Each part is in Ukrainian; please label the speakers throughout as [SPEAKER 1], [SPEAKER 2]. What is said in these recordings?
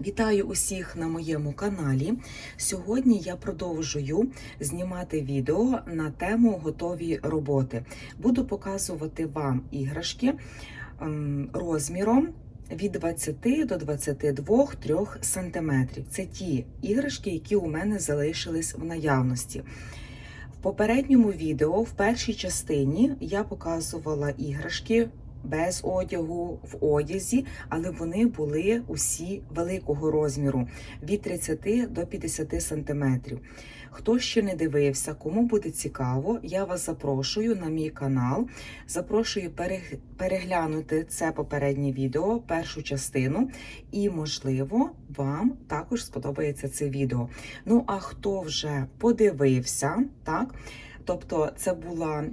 [SPEAKER 1] Вітаю усіх на моєму каналі. Сьогодні я продовжую знімати відео на тему готові роботи. Буду показувати вам іграшки ем, розміром від 20 до 22-3 см. Це ті іграшки, які у мене залишились в наявності. В попередньому відео, в першій частині, я показувала іграшки без одягу, в одязі, але вони були усі великого розміру від 30 до 50 сантиметрів. Хто ще не дивився, кому буде цікаво, я вас запрошую на мій канал. Запрошую переглянути це попереднє відео, першу частину, і, можливо, вам також сподобається це відео. Ну, а хто вже подивився, так? Тобто, це була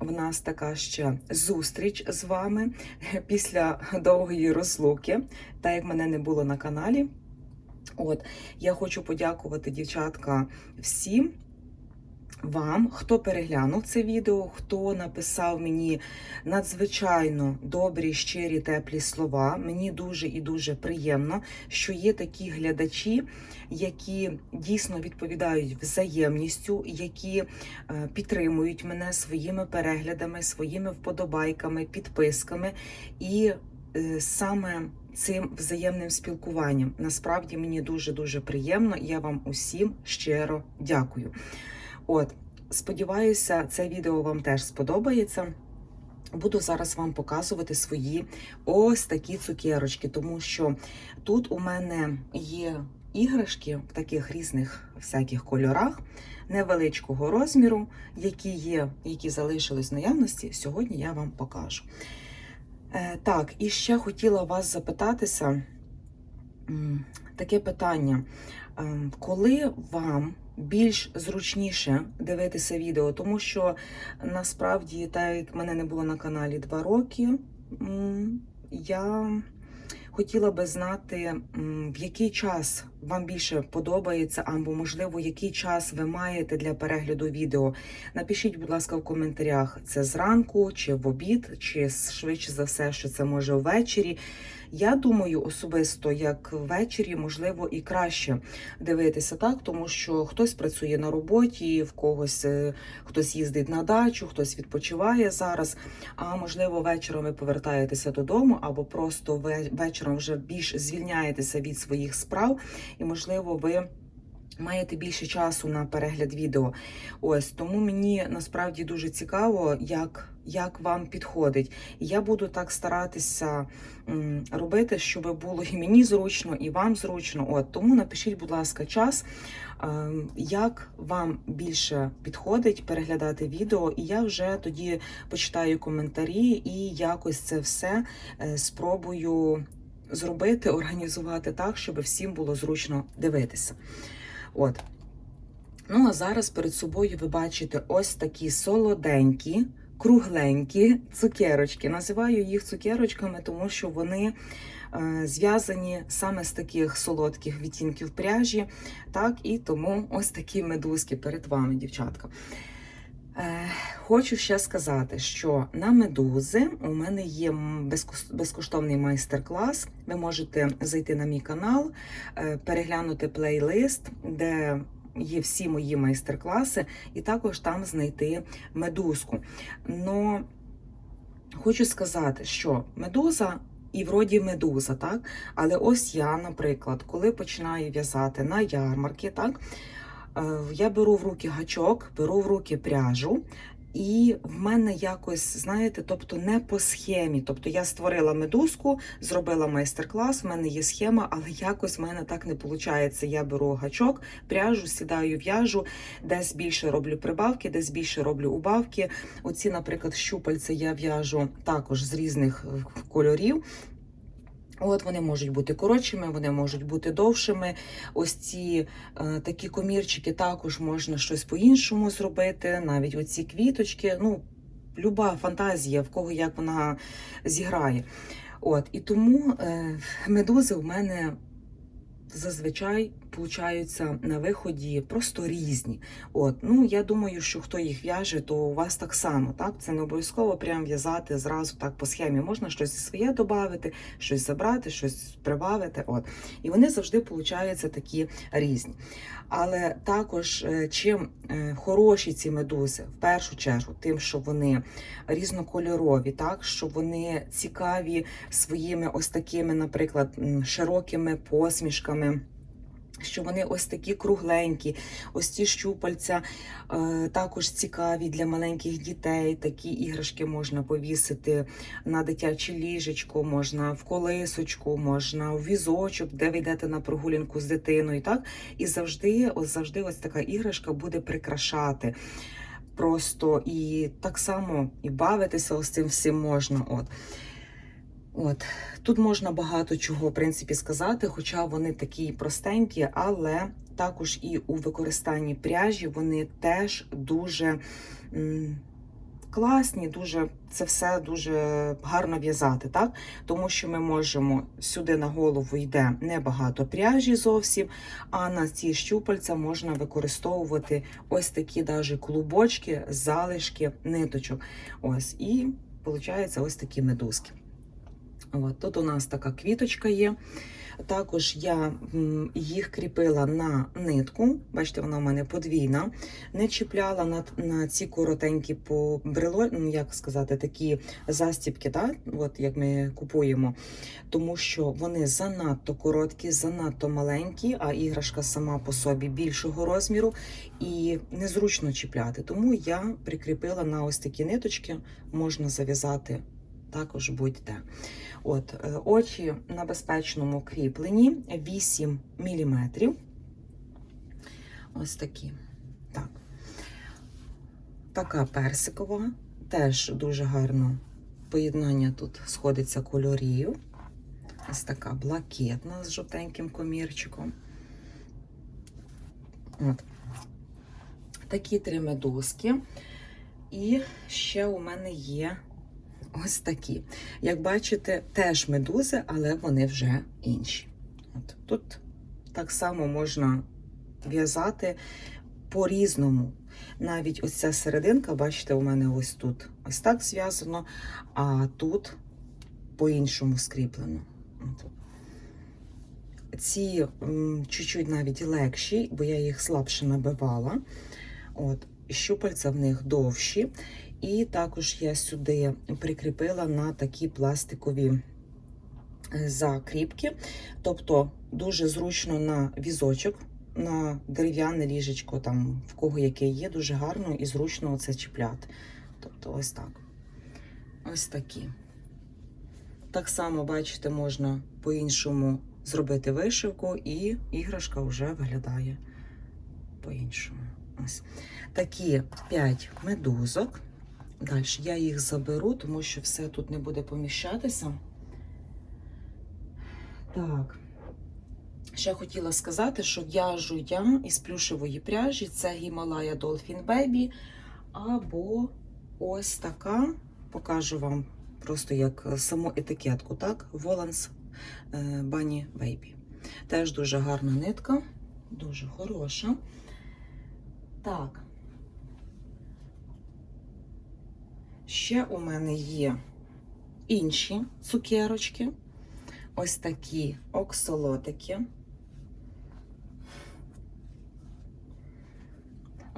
[SPEAKER 1] в нас така ще зустріч з вами після довгої розлуки, так як мене не було на каналі. От я хочу подякувати, дівчатка, всім вам, хто переглянув це відео, хто написав мені надзвичайно добрі, щирі, теплі слова. Мені дуже і дуже приємно, що є такі глядачі, які дійсно відповідають взаємністю, які е, підтримують мене своїми переглядами, своїми вподобайками, підписками і е, саме цим взаємним спілкуванням. Насправді мені дуже дуже приємно. Я вам усім щиро дякую. От, сподіваюся, це відео вам теж сподобається. Буду зараз вам показувати свої ось такі цукерочки, тому що тут у мене є іграшки в таких різних всяких кольорах, невеличкого розміру, які є, які залишились в наявності. Сьогодні я вам покажу. Е, так, і ще хотіла вас запитатися таке питання. Ем, Коли вам більш зручніше дивитися відео, тому що насправді, так як мене не було на каналі два роки, я хотіла би знати, в який час вам більше подобається, або, можливо, який час ви маєте для перегляду відео. Напишіть, будь ласка, в коментарях, це зранку, чи в обід, чи швидше за все, що це може ввечері. Я думаю, особисто, як ввечері, можливо, і краще дивитися так, тому що хтось працює на роботі, в когось е, хтось їздить на дачу, хтось відпочиває зараз. А можливо, вечором ви повертаєтеся додому, або просто вечором вже більш звільняєтеся від своїх справ, і можливо, ви. Маєте більше часу на перегляд відео. Ось тому мені насправді дуже цікаво, як, як вам підходить. Я буду так старатися робити, щоб було і мені зручно, і вам зручно. От тому напишіть, будь ласка, час, е, як вам більше підходить переглядати відео, і я вже тоді почитаю коментарі і якось це все е, спробую зробити, організувати так, щоб всім було зручно дивитися. От. Ну, а зараз перед собою ви бачите ось такі солоденькі, кругленькі цукерочки. Називаю їх цукерочками, тому що вони е, зв'язані саме з таких солодких відтінків пряжі. Так, і тому ось такі медузки перед вами, дівчатка. Е, Хочу ще сказати, що на медузи у мене є безкоштовний майстер-клас. Ви можете зайти на мій канал, е, переглянути плейлист, де є всі мої майстер-класи, і також там знайти медузку. Но хочу сказати, що медуза. І вроді медуза, так? Але ось я, наприклад, коли починаю в'язати на ярмарки, так? Е, Я беру в руки гачок, беру в руки пряжу, і в мене якось, знаєте, тобто не по схемі. Тобто я створила медузку, зробила майстер-клас, в мене є схема, але якось в мене так не виходить. Я беру гачок, пряжу, сідаю, в'яжу, десь більше роблю прибавки, десь більше роблю убавки. Оці, наприклад, щупальця я в'яжу також з різних е, кольорів. От вони можуть бути коротшими, вони можуть бути довшими. Ось ці е, такі комірчики також можна щось по-іншому зробити. Навіть оці квіточки. Ну, люба фантазія, в кого як вона зіграє. От, і тому е, медузи в мене зазвичай получаються на виході просто різні. От, ну я думаю, що хто їх в'яже, то у вас так само. Так, це не обов'язково прям в'язати зразу так по схемі. Можна щось своє додати, щось забрати, щось прибавити. От і вони завжди получаються такі різні. Але також е, чим е, хороші ці медузи, в першу чергу, тим, що вони різнокольорові, так що вони цікаві своїми ось такими, наприклад, широкими посмішками. Що вони ось такі кругленькі, ось ці щупальця е, також цікаві для маленьких дітей. Такі іграшки можна повісити на дитяче ліжечко, можна в колисочку, можна в візочок, де ви йдете на прогулянку з дитиною. Так? І завжди, ось завжди, ось така іграшка буде прикрашати. Просто і так само і бавитися ось цим всім можна. От. От тут можна багато чого в принципі сказати, хоча вони такі простенькі, але також і у використанні пряжі вони теж дуже м, класні, дуже це все дуже гарно в'язати, так? Тому що ми можемо сюди на голову йде небагато пряжі зовсім, а на ці щупальця можна використовувати ось такі даже клубочки, залишки ниточок. Ось, і виходить ось такі медузки. От, тут у нас така квіточка є. Також я їх кріпила на нитку. Бачите, вона у мене подвійна. Не чіпляла на, на ці коротенькі по брело, ну, як сказати, такі застібки, так? От, як ми купуємо. Тому що вони занадто короткі, занадто маленькі, а іграшка сама по собі більшого розміру і незручно чіпляти. Тому я прикріпила на ось такі ниточки, можна зав'язати також будь-де. От, е, очі на безпечному кріпленні 8 мм. Ось такі. Так. Така персикова, теж дуже гарно поєднання тут сходиться кольорів. Ось така блакитна з жовтеньким комірчиком. От. Такі три медузки. І ще у мене є ось такі. Як бачите, теж медузи, але вони вже інші. От. Тут так само можна в'язати по-різному. Навіть ось ця серединка, бачите, у мене ось тут ось так зв'язано, а тут по-іншому скріплено. Ці чуть-чуть навіть легші, бо я їх слабше набивала. От, щупальця в них довші. І також я сюди прикріпила на такі пластикові е, закріпки. Тобто дуже зручно на візочок, на дерев'яне ліжечко, там в кого яке є, дуже гарно і зручно це чіпляти. Тобто, ось так. Ось такі. Так само, бачите, можна по-іншому зробити вишивку, і іграшка вже виглядає по-іншому. Ось такі 5 медузок. Далі я їх заберу, тому що все тут не буде поміщатися. Так. Ще хотіла сказати, що в'яжу я із плюшевої пряжі. Це Himalaya Dolphin Baby. Або ось така, покажу вам просто як саму етикетку, так? Volans Bunny Baby. Теж дуже гарна нитка, дуже хороша. Так. Ще у мене є інші цукерочки. Ось такі оксолотики.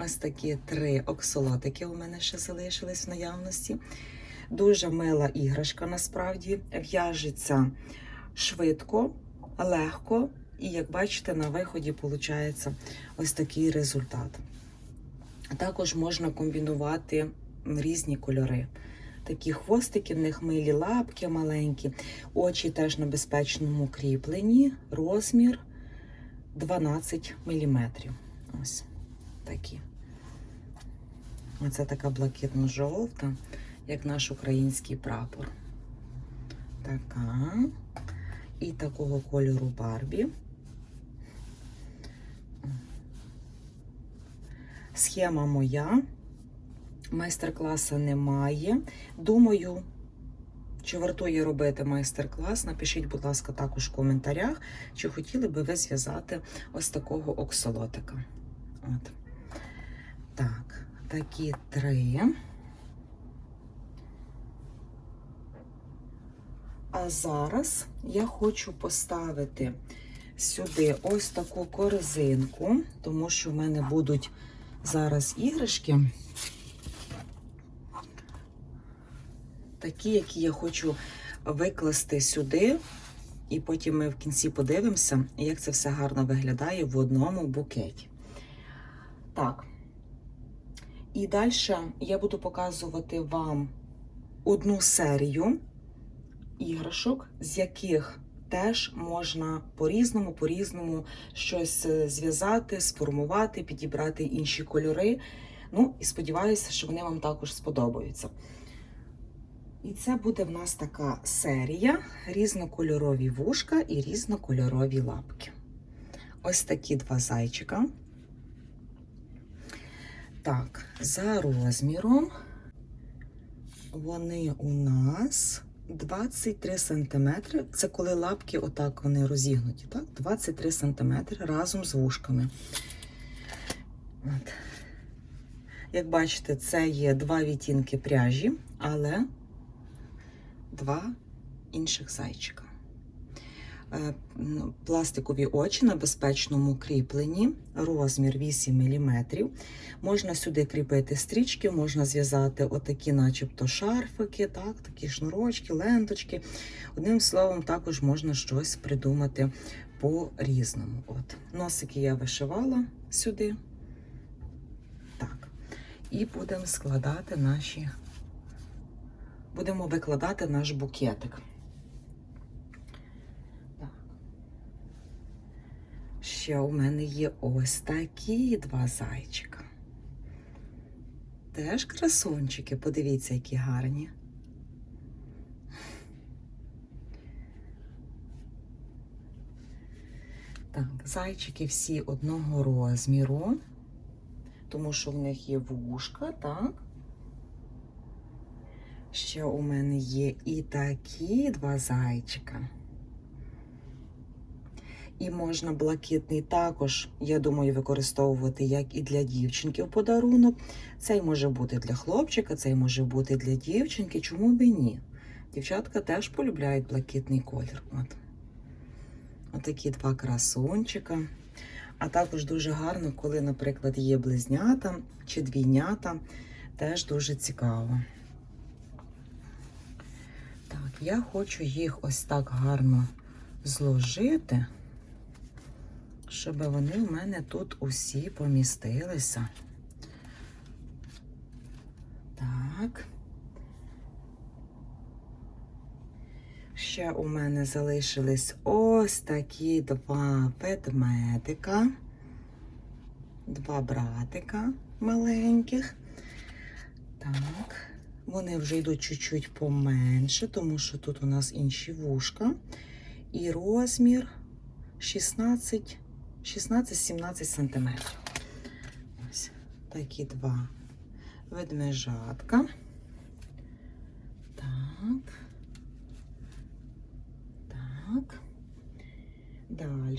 [SPEAKER 1] Ось такі три оксолотики у мене ще залишились в наявності. Дуже мила іграшка, насправді, в'яжеться швидко, легко, і, як бачите, на виході виходить ось такий результат. Також можна комбінувати різні кольори. Такі хвостики, в них милі лапки маленькі, очі теж на безпечному кріпленні, розмір 12 мм. Ось такі. Оце така блакитно-жовта, як наш український прапор. Така. І такого кольору Барбі. Схема моя. Майстер-класу немає. Думаю, Чи вартує робити майстер-клас? Напишіть, будь ласка, також в коментарях, чи хотіли би ви зв'язати ось такого оксолотика. От. Так, такі три. А зараз я хочу поставити сюди ось таку корзинку, тому що в мене будуть зараз іграшки. Такі, які я хочу викласти сюди, і потім ми в кінці подивимося, як це все гарно виглядає в одному букеті. Так. І далі я буду показувати вам одну серію іграшок, з яких теж можна по-різному, по-різному щось е, зв'язати, сформувати, підібрати інші кольори. Ну, і сподіваюся, що вони вам також сподобаються. І це буде в нас така серія: різнокольорові вушка і різнокольорові лапки. Ось такі два зайчика. Так, за розміром вони у нас 23 см. Це коли лапки отак вони розігнуті. Так? 23 см разом з вушками. От. Як бачите, це є два відтінки пряжі, але два інших зайчика. Е, Пластикові очі на безпечному кріпленні, розмір 8 мм. Можна сюди кріпити стрічки, можна зв'язати отакі, начебто, шарфики, так, такі шнурочки, ленточки. Одним словом, також можна щось придумати по-різному. От. Носики я вишивала сюди. Так. І будемо складати наші. Будемо викладати наш букетик. Так. Ще у мене є ось такі два зайчика. Теж красунчики, подивіться, які гарні. Так, зайчики всі одного розміру, тому що в них є вушка, так? Ще у мене є і такі два зайчика. І можна блакитний також, я думаю, використовувати як і для дівчинки в подарунок. Цей може бути для хлопчика, цей може бути для дівчинки. Чому б і ні? Дівчатка теж полюбляють блакитний колір. От. Отакі два красунчика. А також дуже гарно, коли, наприклад, є близнята чи двійнята. Теж дуже цікаво. Я хочу їх ось так гарно зложити, щоб вони в мене тут усі помістилися. Так. Ще у мене залишились ось такі два ведмедика, два братика маленьких. Так. Вони вже йдуть чуть-чуть поменше, тому що тут у нас інші вушка. І розмір 16 16-17 см. Ось такі два ведмежатка. Так. Так. Далі.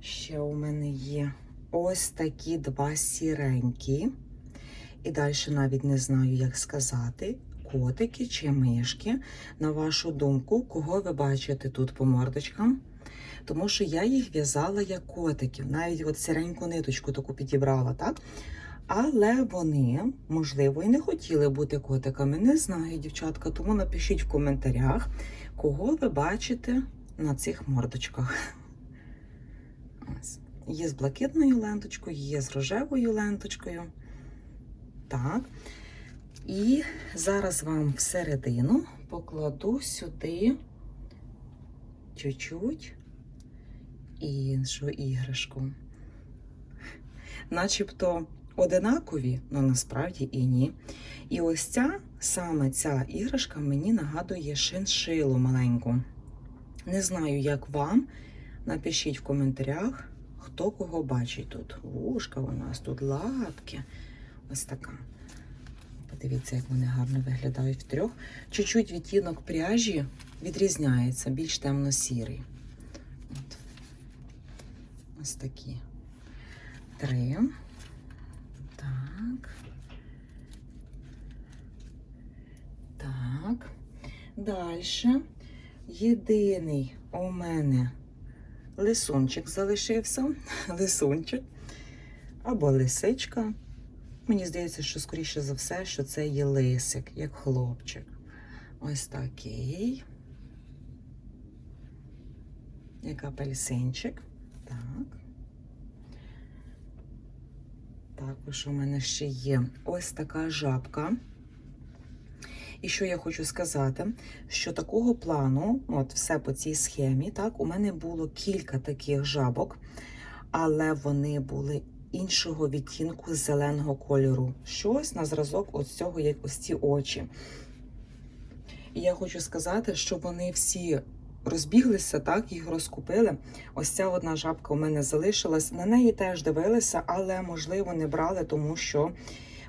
[SPEAKER 1] Ще у мене є ось такі два сіренькі. І далі навіть не знаю, як сказати, котики чи мишки. На вашу думку, кого ви бачите тут по мордочкам? Тому що я їх в'язала як котиків. Навіть от сіреньку ниточку таку підібрала, так? Але вони, можливо, і не хотіли бути котиками. Не знаю, дівчатка, тому напишіть в коментарях, кого ви бачите на цих мордочках. Ось. Є з блакитною ленточкою, є з рожевою ленточкою. Так. І зараз вам всередину покладу сюди чуть-чуть іншу іграшку. Начебто одинакові, але насправді і ні. І ось ця, саме ця іграшка мені нагадує шиншилу маленьку. Не знаю, як вам. Напишіть в коментарях, хто кого бачить тут. Вушка у нас, тут лапки. Ось така. Подивіться, як вони гарно виглядають втрьох. Чуть-чуть відтінок пряжі відрізняється, більш темно-сірий. От. Ось такі. Три. Так. Так. Далі. Єдиний у мене лисунчик залишився. Лисунчик. Або лисичка. Мені здається, що скоріше за все, що це є лисик, як хлопчик. Ось такий. Як апельсинчик. Так. Також у мене ще є ось така жабка. І що я хочу сказати, що такого плану, от все по цій схемі, так, у мене було кілька таких жабок, але вони були іншого відтінку зеленого кольору. Щось на зразок ось цього, як ось ці очі. І я хочу сказати, що вони всі розбіглися, так, їх розкупили. Ось ця одна жабка у мене залишилась. На неї теж дивилися, але, можливо, не брали, тому що,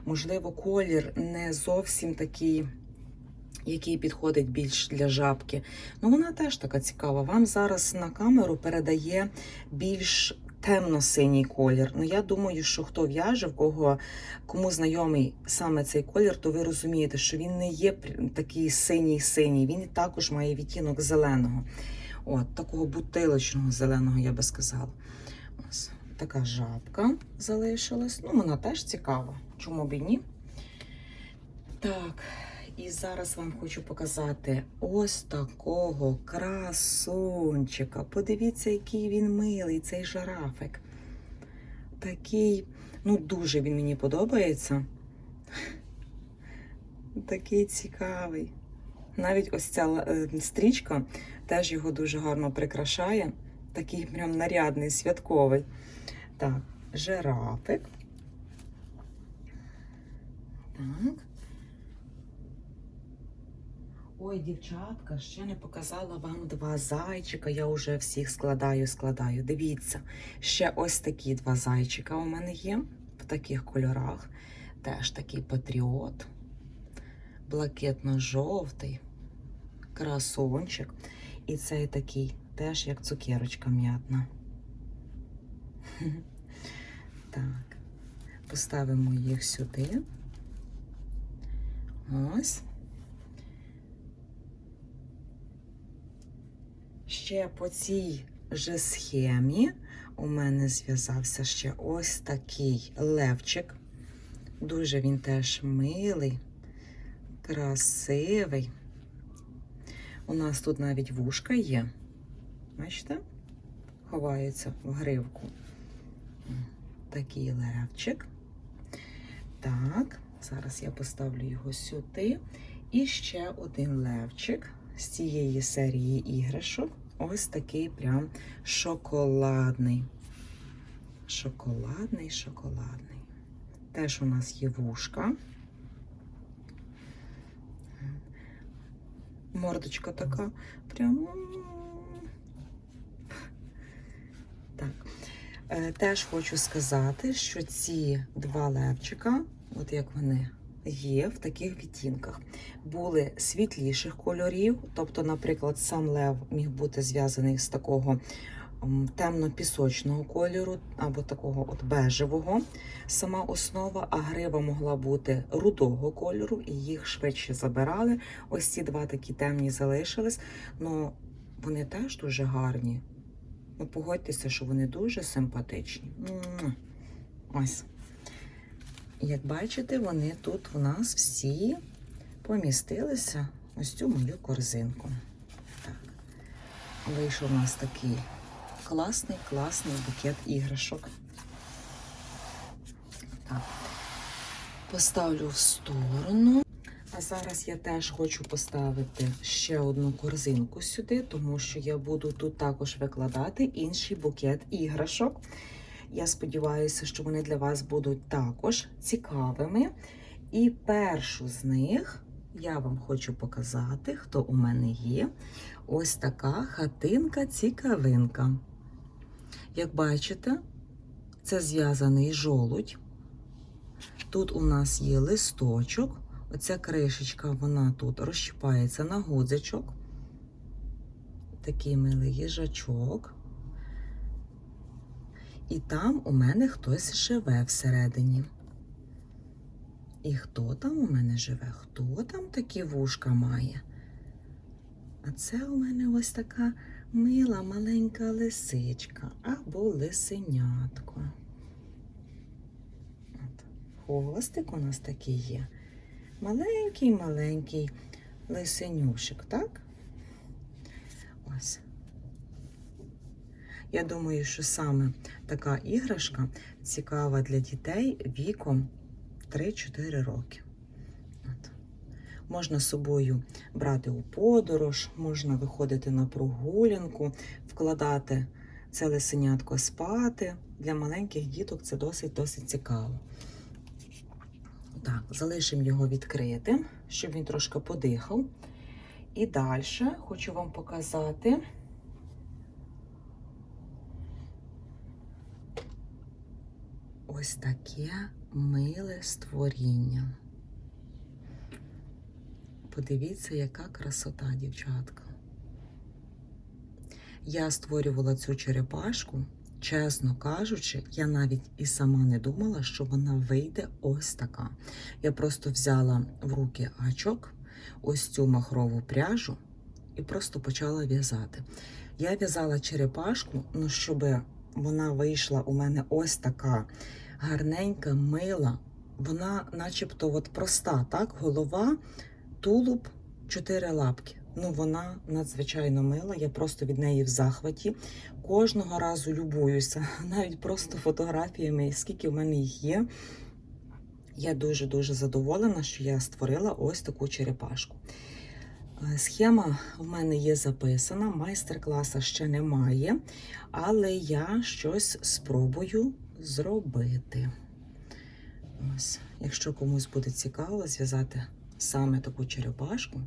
[SPEAKER 1] можливо, колір не зовсім такий. Який підходить більш для жабки. Ну, вона теж така цікава. Вам зараз на камеру передає більш темно-синій колір. Ну, я думаю, що хто в'яже, в кого кому знайомий саме цей колір, то ви розумієте, що він не є такий синій-синій, він також має відтінок зеленого. От, такого бутилочного зеленого, я би сказала. Ось така жабка залишилась. Ну, вона теж цікава. Чому б і ні? Так, і зараз вам хочу показати ось такого красунчика. Подивіться, який він милий, цей жирафик. Такий, ну, дуже він мені подобається. Такий цікавий. Навіть ось ця е, стрічка теж його дуже гарно прикрашає. Такий прям нарядний, святковий. Так, жирафик. Так. Ой, дівчатка, ще не показала вам два зайчика. Я вже всіх складаю, складаю. Дивіться, ще ось такі два зайчика у мене є в таких кольорах. Теж такий патріот, блакитно-жовтий, красончик. І цей такий теж як цукерочка м'ятна. Так, поставимо їх сюди. Ось. Ще по цій же схемі у мене зв'язався ще ось такий левчик. Дуже він теж милий, красивий. У нас тут навіть вушка є. Бачите? Ховається в гривку. Такий левчик. Так, зараз я поставлю його сюди. І ще один левчик з цієї серії іграшок. Ось такий прям шоколадний. Шоколадний, шоколадний. Теж у нас є вушка. Мордочка така. Прям. Так. Е, Теж хочу сказати, що ці два левчика, от як вони є в таких відтінках. Були світліших кольорів, тобто, наприклад, сам лев міг бути зв'язаний з такого темно-пісочного кольору або такого от бежевого сама основа, а грива могла бути рудого кольору, і їх швидше забирали. Ось ці два такі темні залишились. Ну, вони теж дуже гарні. Ну, погодьтеся, що вони дуже симпатичні. Ось. Як бачите, вони тут у нас всі помістилися ось цю мою корзинку. Так. Вийшов у нас такий класний, класний букет іграшок. Так. Поставлю в сторону. А зараз я теж хочу поставити ще одну корзинку сюди, тому що я буду тут також викладати інший букет іграшок. Я сподіваюся, що вони для вас будуть також цікавими. І першу з них я вам хочу показати, хто у мене є. Ось така хатинка-цікавинка. Як бачите, це зв'язаний жолудь. Тут у нас є листочок, Оця кришечка, вона тут розщипається на гудзичок. Такий милий їжачок. І там у мене хтось живе всередині. І хто там у мене живе? Хто там такі вушка має? А це у мене ось така мила маленька лисичка або лисенятко. От. Хвостик у нас такий є. Маленький-маленький лисенюшик, так? Ось. Я думаю, що саме така іграшка цікава для дітей віком 3-4 роки. От. Можна з собою брати у подорож, можна виходити на прогулянку, вкладати це лисенятко спати. Для маленьких діток це досить-досить цікаво. Так, залишимо його відкритим, щоб він трошки подихав. І далі хочу вам показати. Ось таке миле створіння. Подивіться, яка красота, дівчатка. Я створювала цю черепашку, чесно кажучи, я навіть і сама не думала, що вона вийде ось така. Я просто взяла в руки гачок, ось цю махрову пряжу і просто почала в'язати. Я в'язала черепашку, ну щоб вона вийшла у мене ось така гарненька, мила. Вона, начебто, от проста, так? Голова, тулуб, чотири лапки. Ну, вона надзвичайно мила. Я просто від неї в захваті. Кожного разу любуюся, навіть просто фотографіями, скільки в мене їх є. Я дуже-дуже задоволена, що я створила ось таку черепашку. Е, Схема в мене є записана, майстер-класа ще немає, але я щось спробую зробити. Ось, якщо комусь буде цікаво зв'язати саме таку черепашку,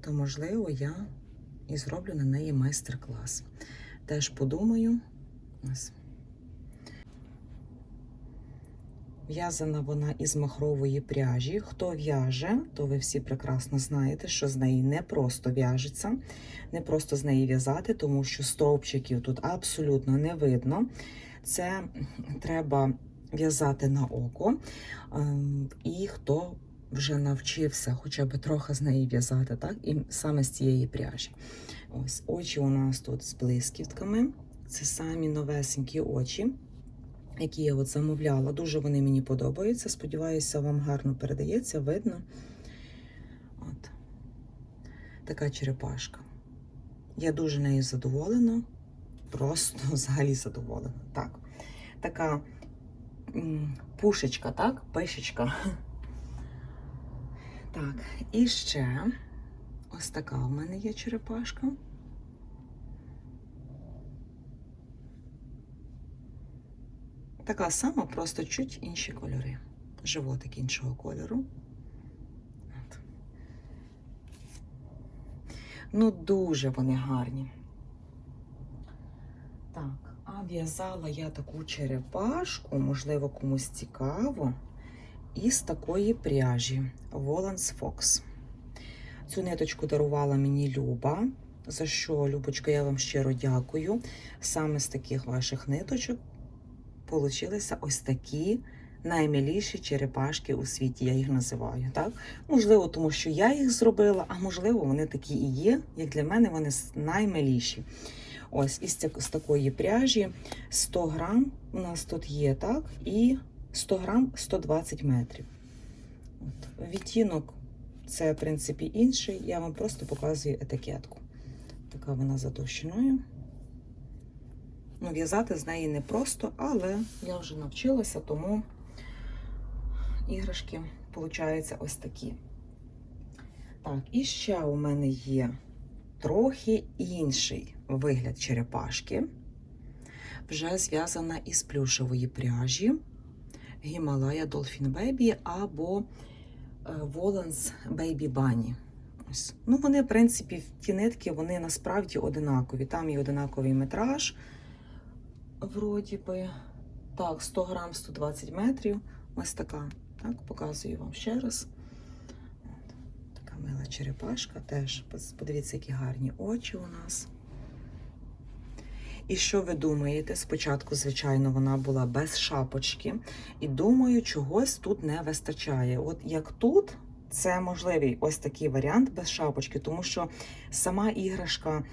[SPEAKER 1] то можливо я і зроблю на неї майстер-клас. Теж подумаю. В'язана вона із махрової пряжі. Хто в'яже, то ви всі прекрасно знаєте, що з неї не просто в'яжеться, не просто з неї в'язати, тому що стовпчиків тут абсолютно не видно. Це треба в'язати на око. Ем, І хто вже навчився хоча б трохи з неї в'язати, так? І саме з цієї пряжі. Ось очі у нас тут з блискітками. Це самі новесенькі очі, які я от замовляла. Дуже вони мені подобаються. Сподіваюся, вам гарно передається, видно. От. Така черепашка. Я дуже нею задоволена. Просто взагалі задоволена. Так. Така пушечка, так? Пишечка. Так, і ще ось така у мене є черепашка. Така сама, просто чуть інші кольори. Животик іншого кольору. Ну, дуже вони гарні. Так, а в'язала я таку черепашку, можливо, комусь цікаво, із такої пряжі Воланс Fox. Цю ниточку дарувала мені Люба, за що, Любочка, я вам щиро дякую. Саме з таких ваших ниточок получилися ось такі наймиліші черепашки у світі, я їх називаю. Так? Можливо, тому що я їх зробила, а можливо, вони такі і є. Як для мене, вони наймиліші. Ось із з такої пряжі 100 грам у нас тут є, так? І 100 грам 120 метрів. От. Відтінок це, в принципі, інший. Я вам просто показую етикетку. Така вона за товщиною. Ну, в'язати з неї не просто, але я вже навчилася, тому іграшки получаються ось такі. Так, і ще у мене є трохи інший вигляд черепашки. Вже зв'язана із плюшевої пряжі Himalaya Dolphin Baby або е, Wollens Baby Bunny. Ось. Ну, вони, в принципі, ті нитки, вони насправді одинакові. Там і одинаковий метраж. Вроді би. Так, 100 грам 120 метрів. Ось така Так, показую вам ще раз. Мила черепашка теж. Подивіться, які гарні очі у нас. І що ви думаєте? Спочатку, звичайно, вона була без шапочки. І думаю, чогось тут не вистачає. От як тут, це можливий ось такий варіант без шапочки, тому що сама іграшка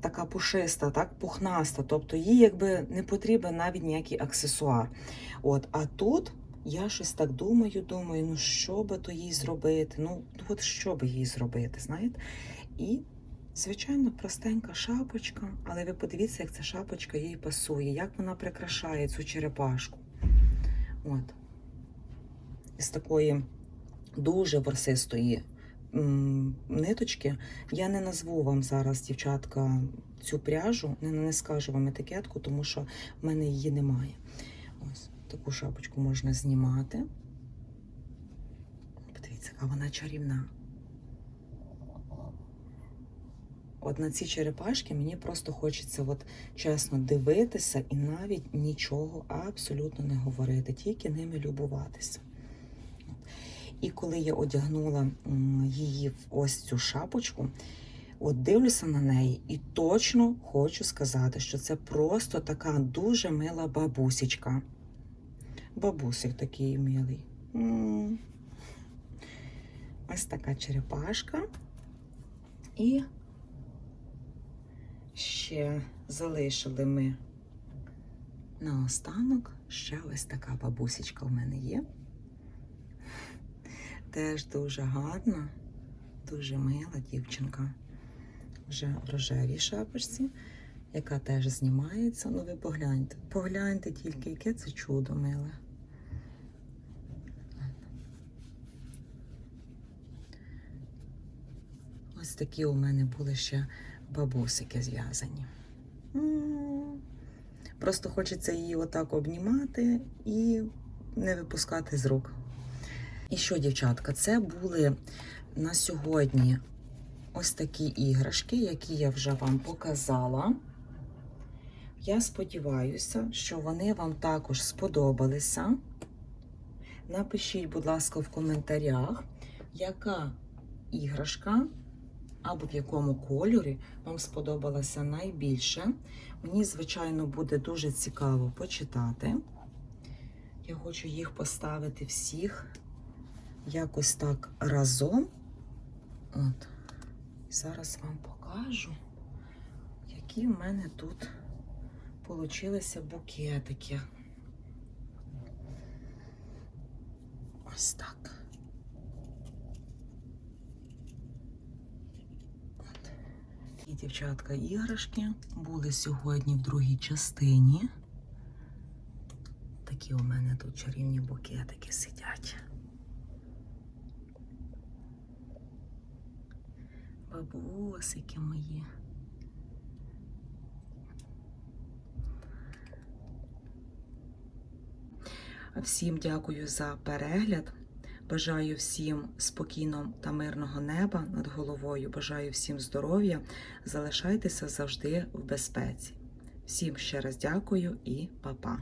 [SPEAKER 1] така пушиста, так пухнаста, тобто їй якби не потрібен навіть ніякий аксесуар. От, а тут я щось так думаю, думаю, ну що би то їй зробити? Ну, от що би їй зробити, знаєте? І, звичайно, простенька шапочка, але ви подивіться, як ця шапочка їй пасує, як вона прикрашає цю черепашку. От. Із такої дуже ворсистої ниточки. Я не назву вам зараз, дівчатка, цю пряжу, не, не скажу вам етикетку, тому що в мене її немає. Ось таку шапочку можна знімати. Подивіться, яка вона чарівна. От на ці черепашки мені просто хочеться от, чесно дивитися і навіть нічого абсолютно не говорити, тільки ними любуватися. І коли я одягнула її в ось цю шапочку, от дивлюся на неї і точно хочу сказати, що це просто така дуже мила бабусечка. Бабусик такий милий. Ось така черепашка. І ще залишили ми наостанок. Ще ось така бабусечка в мене є. Теж дуже гарна, дуже мила дівчинка. Вже в рожевій шапочці, яка теж знімається. Ну, ви погляньте. Погляньте тільки, яке це чудо миле. Ось такі у мене були ще бабусики зв'язані. Просто хочеться її отак обнімати і не випускати з рук. І що, дівчатка, це були на сьогодні ось такі іграшки, які я вже вам показала. Я сподіваюся, що вони вам також сподобалися. Напишіть, будь ласка, в коментарях, яка іграшка або в якому кольорі вам сподобалася найбільше. Мені, звичайно, буде дуже цікаво почитати. Я хочу їх поставити всіх якось так разом. От. Зараз вам покажу, які в мене тут получилися букетики. Ось так. І дівчатка іграшки були сьогодні в другій частині. Такі у мене тут чарівні букетики сидять. Бабусики мої. Всім дякую за перегляд. Бажаю всім спокійного та мирного неба над головою. Бажаю всім здоров'я. Залишайтеся завжди в безпеці. Всім ще раз дякую і па-па.